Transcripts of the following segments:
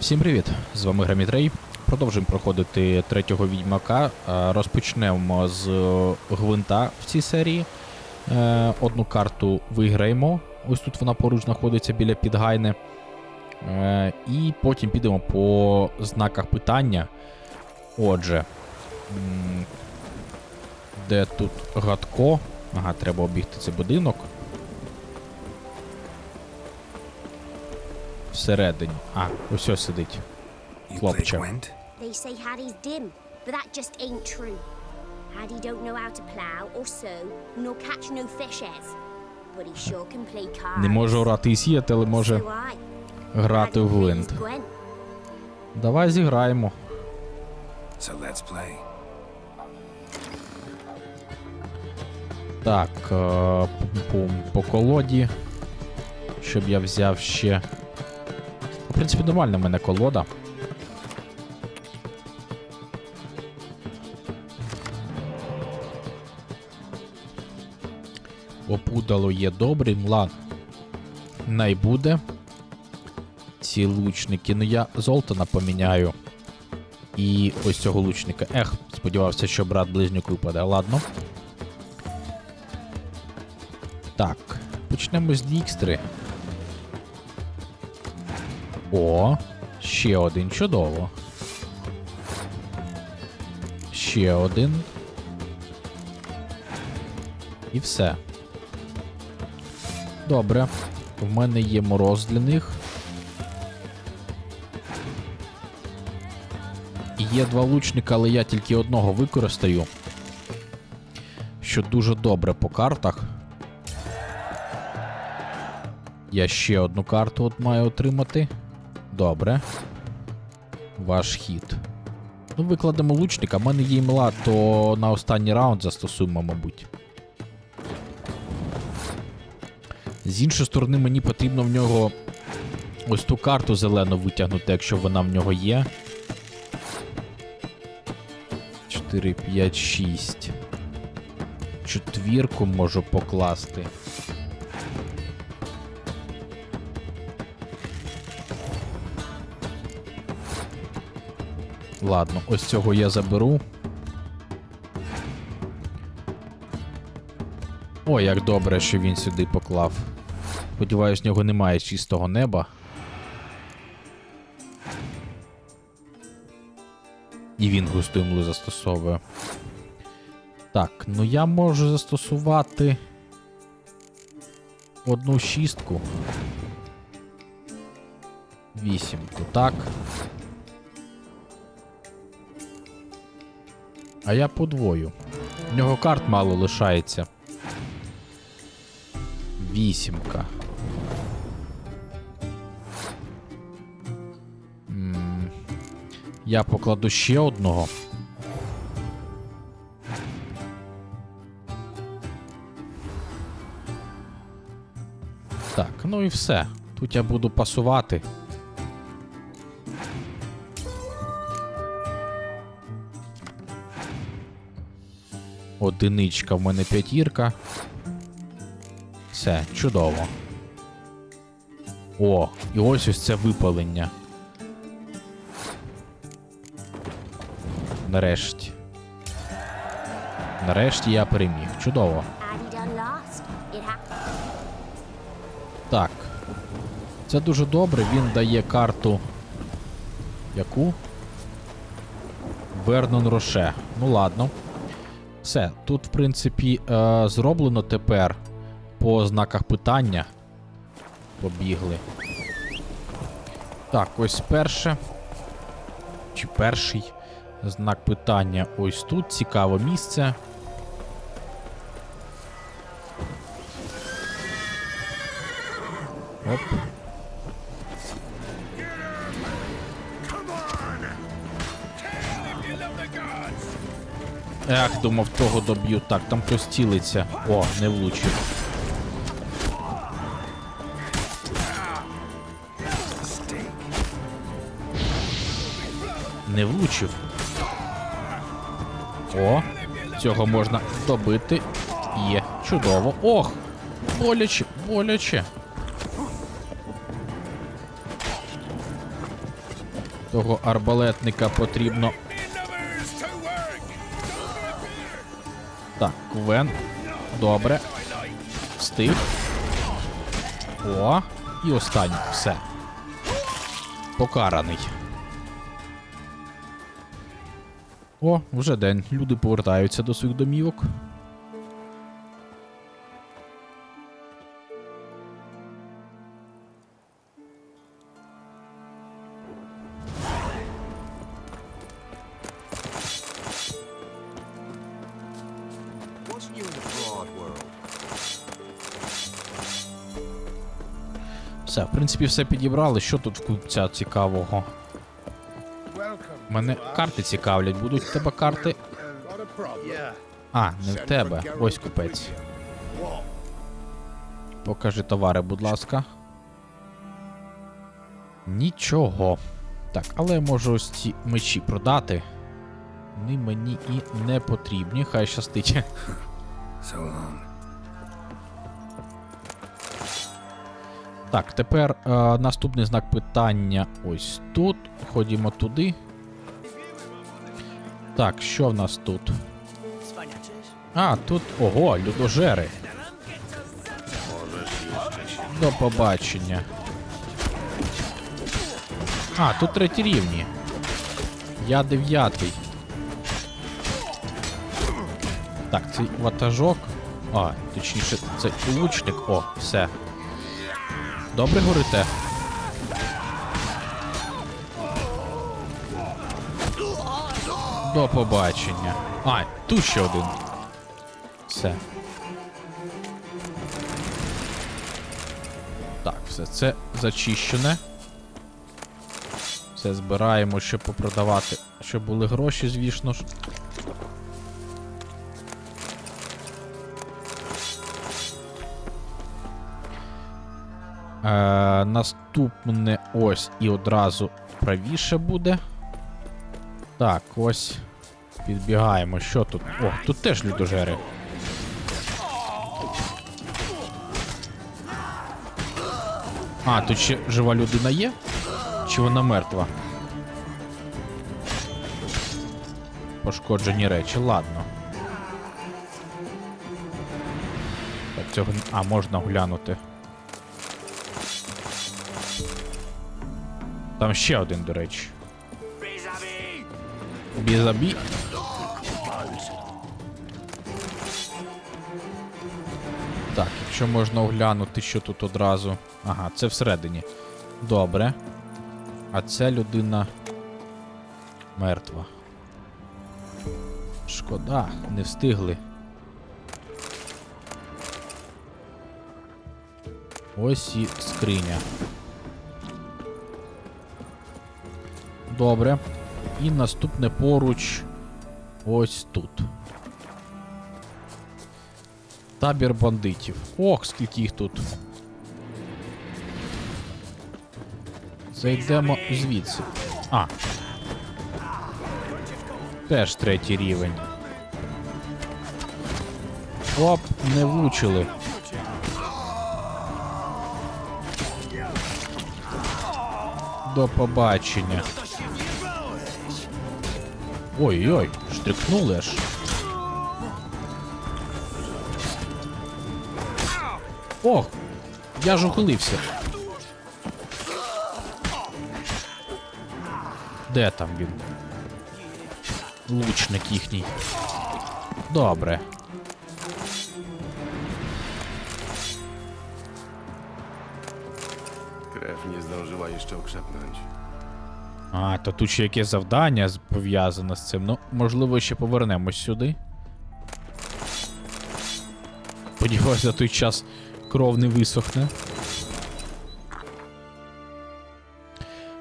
Всім привіт! З вами Грамітрей. Продовжуємо проходити третього відьмака. Е, Розпочнемо з е, гвинта в цій серії. Е, Одну карту виграємо. Ось тут вона поруч знаходиться біля підгайни. І потім підемо по знаках питання. Отже, де тут гадко? Ага, треба обігти цей будинок. Всередині. А, ось ось сидить. Хлопче. They say Harry's dim, but that just ain't true. Harry don't know how to plough or sow, nor catch no fishes. But he sure can play cards. Не може орати і сіяти, але може грати в гвинт. Давай зіграємо. So let's play. Так, е, пум-пум, по колоді. Щоб я взяв ще. Принципі, нормальна в мене колода. Опудало є добрий, млад. Най буде. Ці лучники. Ну я Золтана поміняю. І ось цього лучника. Ех, сподівався, що брат близнюк випаде. Ладно. Так, почнемо з Дікстри. О, ще один чудово. Ще один. І все. Добре. В мене є мороз для них. Є два лучника, але я тільки одного використаю. Що дуже добре по картах. Я ще одну карту от маю отримати. Добре. Ваш хід. Ну, викладемо лучника. У мене є імла, то на останній раунд застосуємо, мабуть. З іншої сторони, мені потрібно в нього ось ту карту зелену витягнути, якщо вона в нього є. 4, 5, 6. Четвірку можу покласти. Ладно, ось цього я заберу. О, як добре, що він сюди поклав. Сподіваюсь, в нього немає чистого неба. І він густу імлу застосовує. Так, ну я можу застосувати одну шістку. Вісімку, так. А я подвою. В нього карт мало лишається. Вісімка. Я покладу ще одного. Так, ну і все. Тут я буду пасувати. Одиничка в мене п'ятірка. Все, чудово. О, і ось ось це випалення. Нарешті. Нарешті я переміг. Чудово. Так. Це дуже добре. Він дає карту. Яку? Вернон Роше. Ну ладно. Все, тут, в принципі, е, зроблено тепер по знаках питання. Побігли. Так, ось перше. Чи перший знак питання ось тут. Цікаве місце. Оп. Ех, думав, того доб'ю. Так, там хтось цілиться. О, не влучив. Не влучив. О, цього можна добити. Є, чудово. Ох! Боляче, боляче. Того арбалетника потрібно. Так, Квен. Добре. Встиг. О, і останній. Все. Покараний. О, вже день. Люди повертаються до своїх домівок. Все, в принципі, все підібрали. Що тут в купця цікавого? Мене карти цікавлять. Будуть в тебе карти. А, не в тебе. Ось купець. Покажи товари, будь ласка. Нічого. Так, але я можу ось ці мечі продати. Вони мені і не потрібні. Хай щастить. So long. Так, тепер е, наступний знак питання ось тут. Ходімо туди. Так, що в нас тут? А, тут. Ого, людожери. До побачення. А, тут треті рівні. Я дев'ятий. Так, цей ватажок. А, точніше, це лучник. О, все. Добре горите? До побачення. А, тут ще один. Все. Так, все це зачищене. Все збираємо, щоб попродавати, щоб були гроші, звісно ж. Наступне ось і одразу правіше буде. Так, ось. Підбігаємо. Що тут? О, тут теж людожери. А, тут ще жива людина є? Чи вона мертва? Пошкоджені речі, ладно. Цього. А, можна глянути. Там ще один, до речі. Бізабі. Так, якщо можна оглянути, що тут одразу. Ага, це всередині. Добре. А ця людина мертва. Шкода, не встигли. Ось і скриня. Добре. І наступне поруч ось тут. Табір бандитів. Ох, скільки їх тут. Зайдемо звідси. А. Теж третій рівень. Оп, не влучили. До побачення. Ой-ой, штрикнули аж. Ох, я ж ухилився. Де там він? Лучник їхній. Добре. Krew nie zdążyła jeszcze okrzepnąć. А, то тут ще яке завдання пов'язане з цим. Ну, можливо, ще повернемось сюди. Сподіваюся, за той час кров не висохне.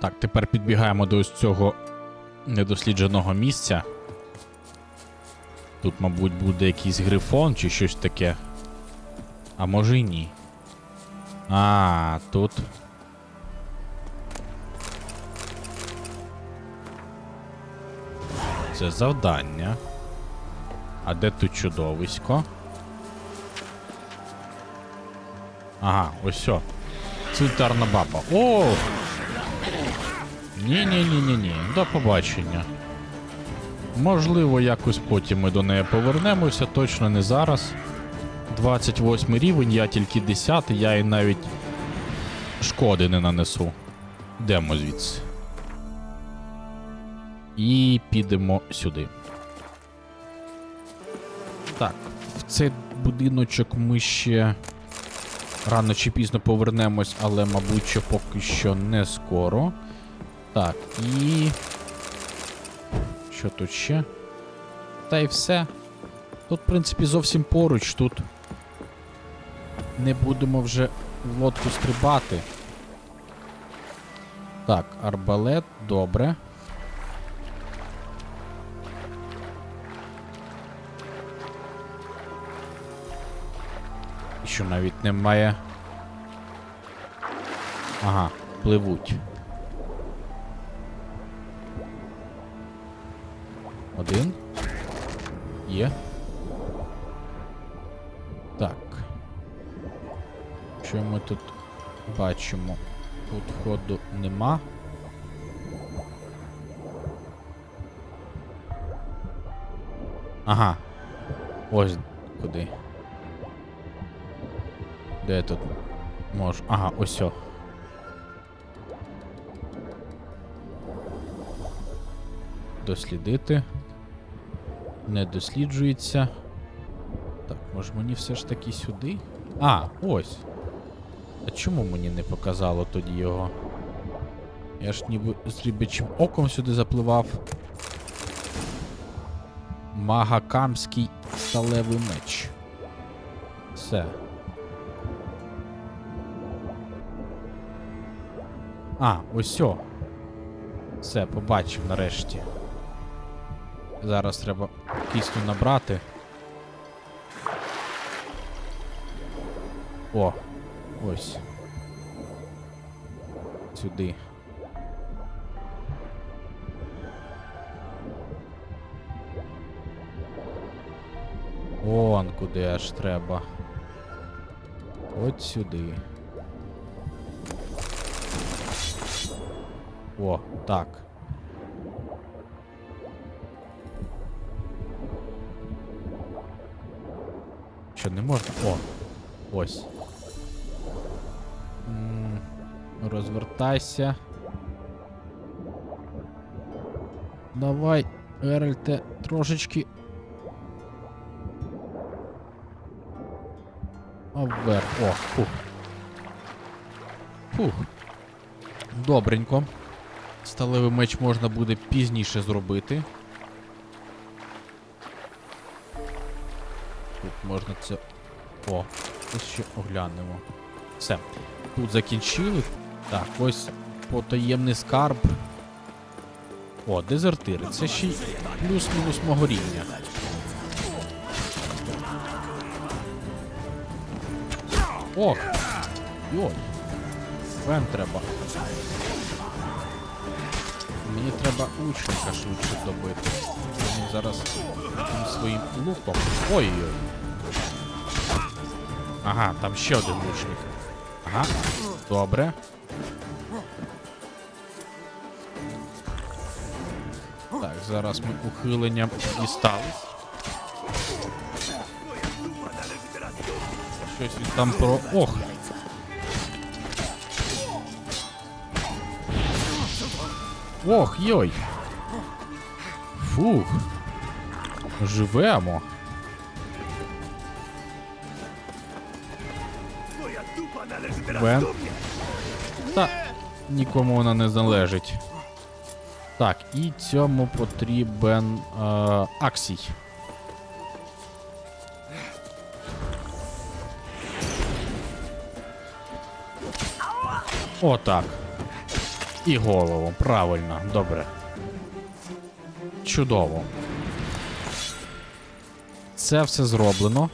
Так, тепер підбігаємо до ось цього недослідженого місця. Тут, мабуть, буде якийсь грифон чи щось таке. А може й ні. А, тут. Це завдання. А де тут чудовисько? Ага, ось о. Цвинтарна баба. О! Ні, ні, ні, ні, ні. До побачення. Можливо, якось потім ми до неї повернемося, точно не зараз. 28 рівень, я тільки 10, я їй навіть шкоди не нанесу. Йдемо звідси. І підемо сюди. Так, в цей будиночок ми ще рано чи пізно повернемось, але, мабуть, що поки що не скоро. Так, і. Що тут ще? Та й все. Тут, в принципі, зовсім поруч тут. Не будемо вже в лодку стрибати. Так, арбалет, добре. Що навіть немає. Ага, пливуть. Один. Є. Так. Що ми тут бачимо? Тут ходу нема. Ага. Ось куди. Де я тут? Можу. Ага, ось. о. Дослідити. Не досліджується. Так, може мені все ж таки сюди? А, ось. А чому мені не показало тоді його? Я ж ніби з рибячим оком сюди запливав. Магакамський сталевий меч. Все. А, ось. о. Все, побачив нарешті. Зараз треба кисню набрати. О, ось. Сюди. Вон куди аж треба. От сюди. О, так. Що, не можна? О, ось. Розвертайся. Давай, Геральте, трошечки. А вверх. О, фух. Фух. Добренько. Сталевий меч можна буде пізніше зробити. Тут можна це. О, ось ще оглянемо. Все. Тут закінчили. Так, ось потаємний скарб. О, дезертири. Це ще й плюс-мінус мого рівня. Ох! Йой. Вен треба. Мені треба лучника швидше добити. Він зараз таким своїм луком. Ой-ой. Ага, там ще один лучник. Ага, добре. Так, зараз ми ухиленням дістались. Щось він там про. Ох! Ох, йой. Фух. Живемо. Вен. Та нікому вона не залежить. Так, і цьому потрібен е, Аксій. Отак. І голову. Правильно, добре. Чудово. Це все зроблено.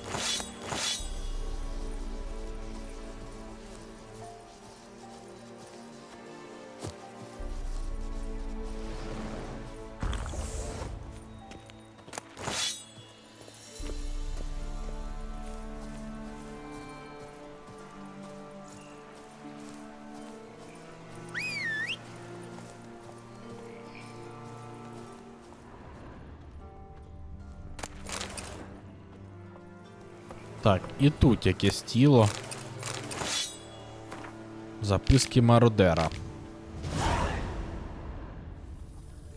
Так, і тут якесь тіло. Записки мародера.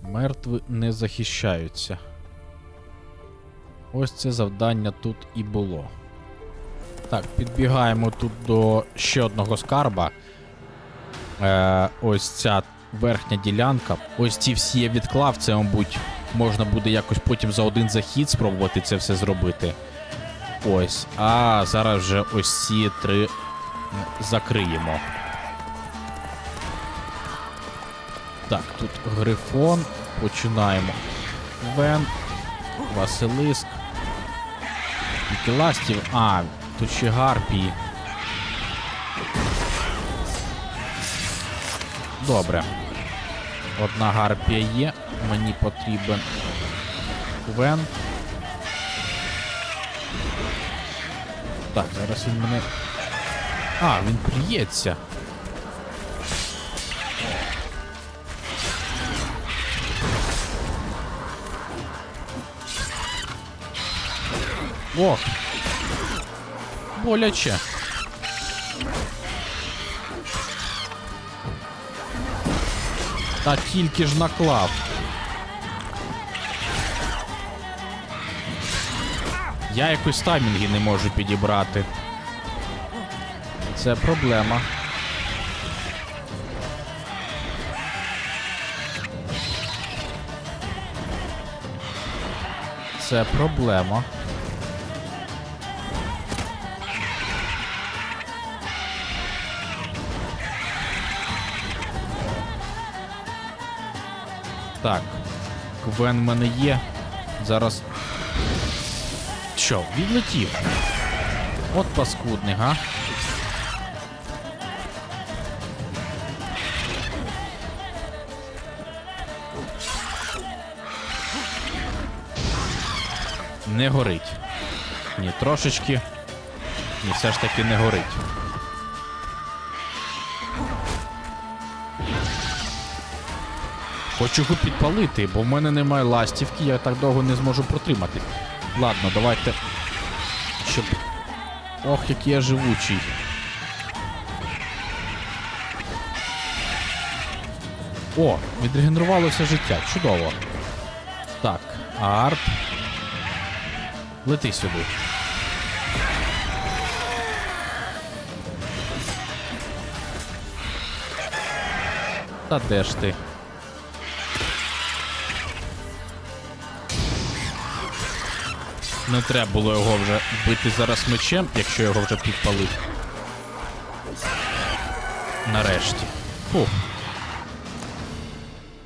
Мертві не захищаються. Ось це завдання тут і було. Так, підбігаємо тут до ще одного скарба. Е, ось ця верхня ділянка. Ось ці всі я відклав. Це, мабуть, можна буде якось потім за один захід спробувати це все зробити. Ось. А зараз вже ось ці три закриємо. Так, тут грифон. Починаємо. Вен. Василиск. Пікеластів. А, тут ще гарпії. Добре. Одна гарпія є. Мені потрібен Вен. Так, зараз він мене. А, він плюється. Ох. Боляче. Та тільки ж наклав. Я якось таймінги не можу підібрати. Це проблема. Це проблема. Так. Квен в мене є. Зараз. Що, відлетів? От паскудний, га? Не горить. Ні, трошечки. Ні, все ж таки не горить. Хочу його підпалити, бо в мене немає ластівки, я так довго не зможу протримати. Ладно, давайте. Щоб. Ох, який я живучий. О, відрегенерувалося життя. Чудово. Так, арт. Лети сюди. Та де ж ти? Не треба було його вже бити зараз мечем, якщо його вже підпалив. Нарешті. Фух.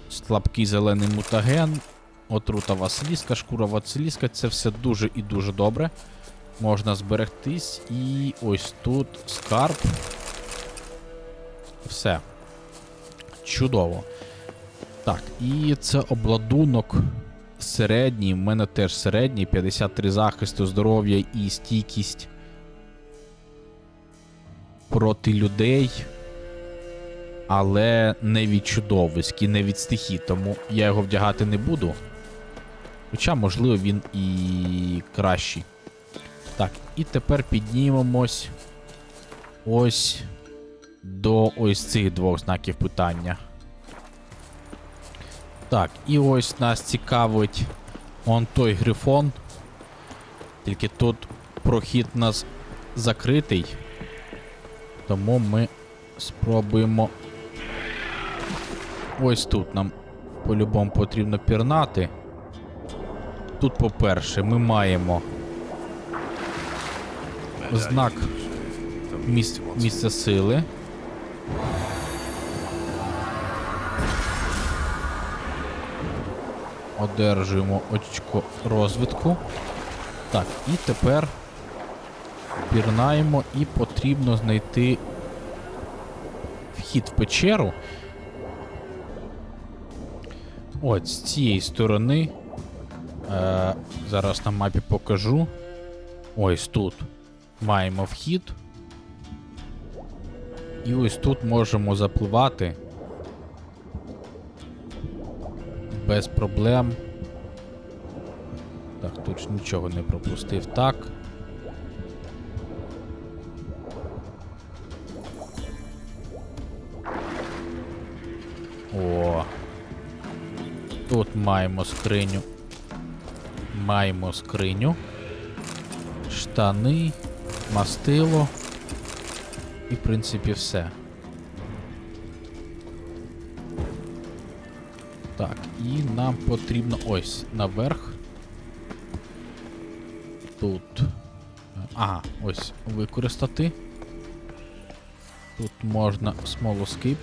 Слабкий зелений мутаген. Отрута Василіска, шкура Василіска. Це все дуже і дуже добре. Можна зберегтись. І ось тут скарб. Все. Чудово. Так, і це обладунок середній. В мене теж середній. 53 захисту, здоров'я і стійкість проти людей. Але не від чудовиськ і не від стихій, тому я його вдягати не буду. Хоча, можливо, він і кращий. Так, і тепер піднімемось ось до ось цих двох знаків питання. Так, і ось нас цікавить он той грифон. Тільки тут прохід у нас закритий. Тому ми спробуємо. Ось тут нам по-любому потрібно пірнати. Тут, по-перше, ми маємо знак місця сили. Одержуємо очко розвитку. Так, і тепер пірнаємо і потрібно знайти вхід в печеру. От з цієї сторони. Е, зараз на мапі покажу. Ось тут маємо вхід. І ось тут можемо запливати. без проблем. Так, тут ж нічого не пропустив так. О. Тут маємо скриню. Маємо скриню. Штани, мастило і, в принципі, все. І нам потрібно ось наверх. Тут. Ага, ось використати. Тут можна смолоскип.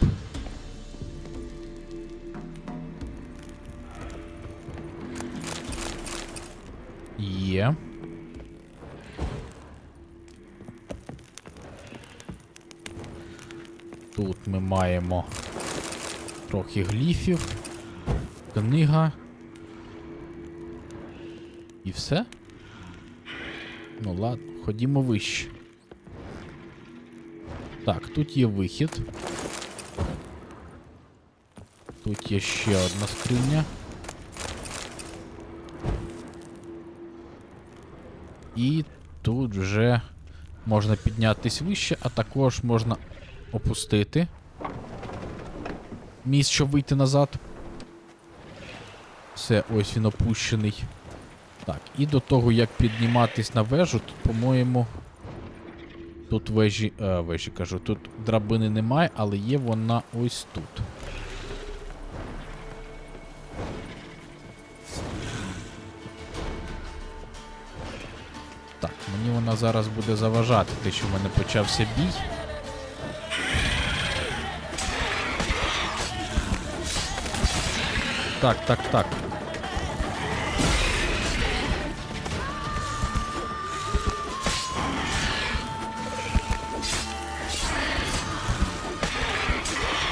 Є. Тут ми маємо трохи гліфів, книга. І все? Ну ладно, ходімо вище. Так, тут є вихід. Тут є ще одна скриня. І тут вже можна піднятись вище, а також можна опустити. Міст, щоб вийти назад. Все, ось він опущений. Так, і до того, як підніматись на вежу, тут, по-моєму. Тут вежі. Е, вежі кажу, тут драбини немає, але є вона ось тут. Так, мені вона зараз буде заважати, те, що в мене почався бій. Так, так, так.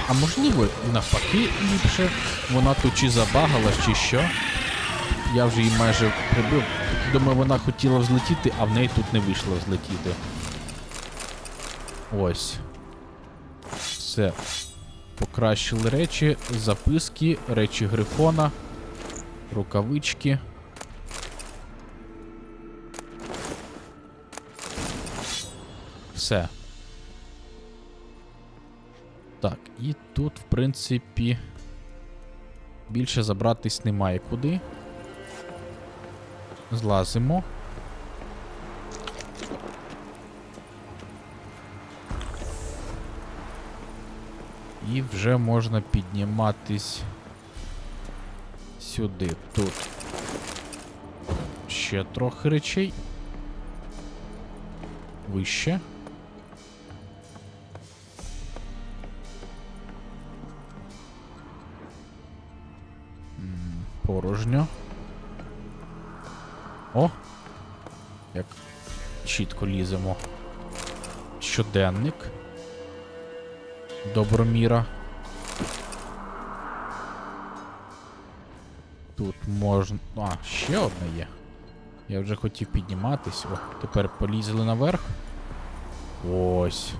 А можливо, навпаки, ліпше вона тут чи забагалась, чи що. Я вже її майже прибив. Думаю, вона хотіла взлетіти, а в неї тут не вийшло взлетіти. Ось. Все. Покращили речі, записки, речі грифона, рукавички. Все. Так, і тут, в принципі, більше забратись немає куди. Злазимо. І вже можна підніматись сюди. Тут ще трохи речей. Вище. Порожньо. О! Як чітко ліземо. Щоденник. Доброміра. Тут можна. А, ще одна є. Я вже хотів підніматись. О, тепер полізли наверх. Ось.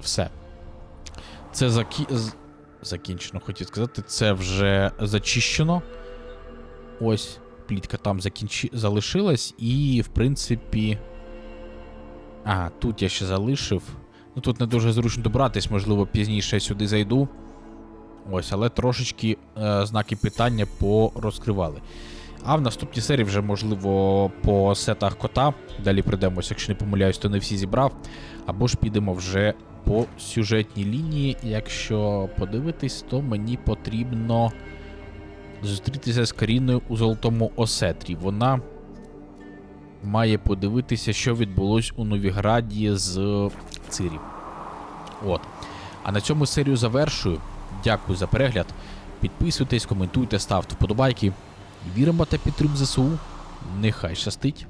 Все. Це закі... закінчено, хотів сказати. Це вже зачищено. Ось, плітка там закінчи... залишилась, і, в принципі. А, тут я ще залишив. Ну тут не дуже зручно добратись, можливо, пізніше сюди зайду. Ось, але трошечки е, знаки питання порозкривали. А в наступній серії вже, можливо, по сетах кота. Далі прийдемося, якщо не помиляюсь, то не всі зібрав. Або ж підемо вже по сюжетній лінії. Якщо подивитись, то мені потрібно зустрітися з Каріною у Золотому Осетрі. Вона має подивитися, що відбулось у Новіграді з Цирі. От. А на цьому серію завершую. Дякую за перегляд. Підписуйтесь, коментуйте, ставте вподобайки. Віримо та підтримуємо ЗСУ. Нехай щастить.